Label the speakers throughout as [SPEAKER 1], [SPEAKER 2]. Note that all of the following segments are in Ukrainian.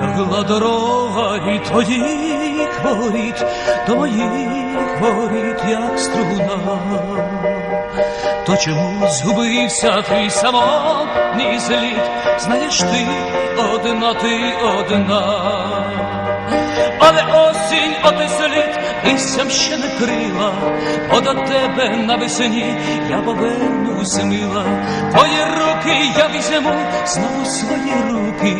[SPEAKER 1] Bırakıladır o від твоїх воріт до моїх як струна. То чому згубився твій самотній слід? Знаєш ти одна, ти одна. Листям ще не крила, бо до тебе навесні я повернусь мила. Твої руки я візьму, знову свої руки,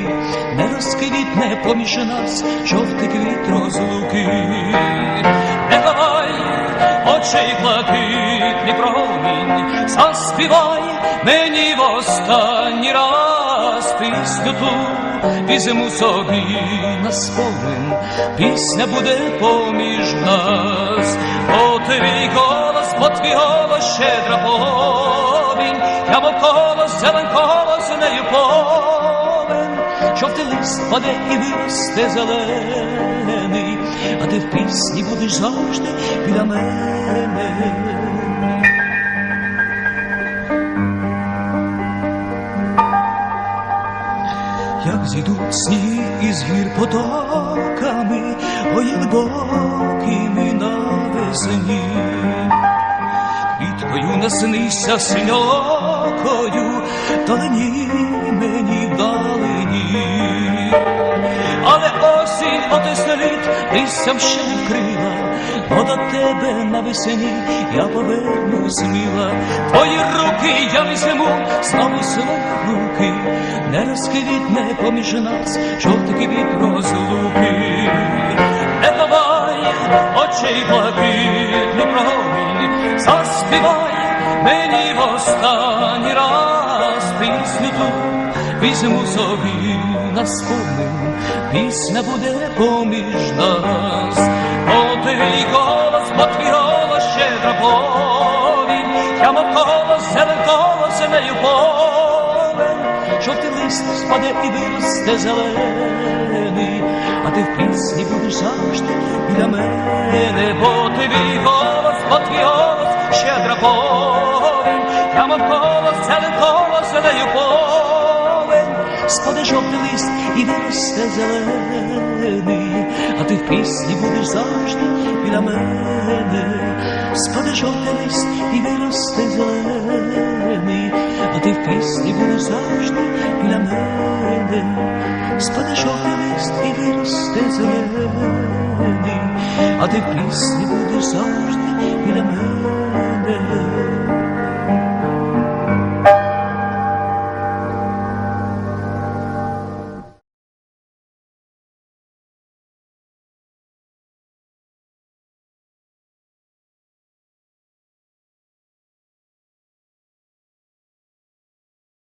[SPEAKER 1] не розквітне поміж нас жовтий квіт розлуки. Не ховай очей блакитний промінь, заспівай мені в останній раз пісню ту візьму собі на спомин, пісня буде поміж нас, бо твій голос, бо твій голос щедра повінь, я мов колос, зелен колос нею повен, жовтий лист паде і виросте зелений, а ти в пісні будеш завжди біля мене. Як зійдуть сніги із гір потоками, ой, як докими навесні. Квіткою наснися синьокою, далині мені далині. Але осінь оте слід листям ще не вкрила, бо до тебе навесні я поверну сміла. Твої руки я візьму, знову свої руки, не розквітне поміж нас жовтий квіт розлуки. Не давай очей блакитний промінь, заспівай мені в останній раз пісню ту. Візьму собі на спомин, пісня буде поміж нас, твій голос, голос щедра повінь, я мов колос, зелен колос нею повен, жовтий лист спаде і виросте зелений, а ти в пісні будеш завжди біля мене, бо твій голос, бо твій голос щедра повінь, я мов колос, зелен колос нею повен, спаде жовтий лист і виросте зелений, а ти в пісні будеш завжди біля мене, спаде жовтий лист і виросте зелений, а ти в пісні будеш завжди біля мене, спаде жовтий лист і виросте зелений, а ти в пісні будеш завжди біля мене.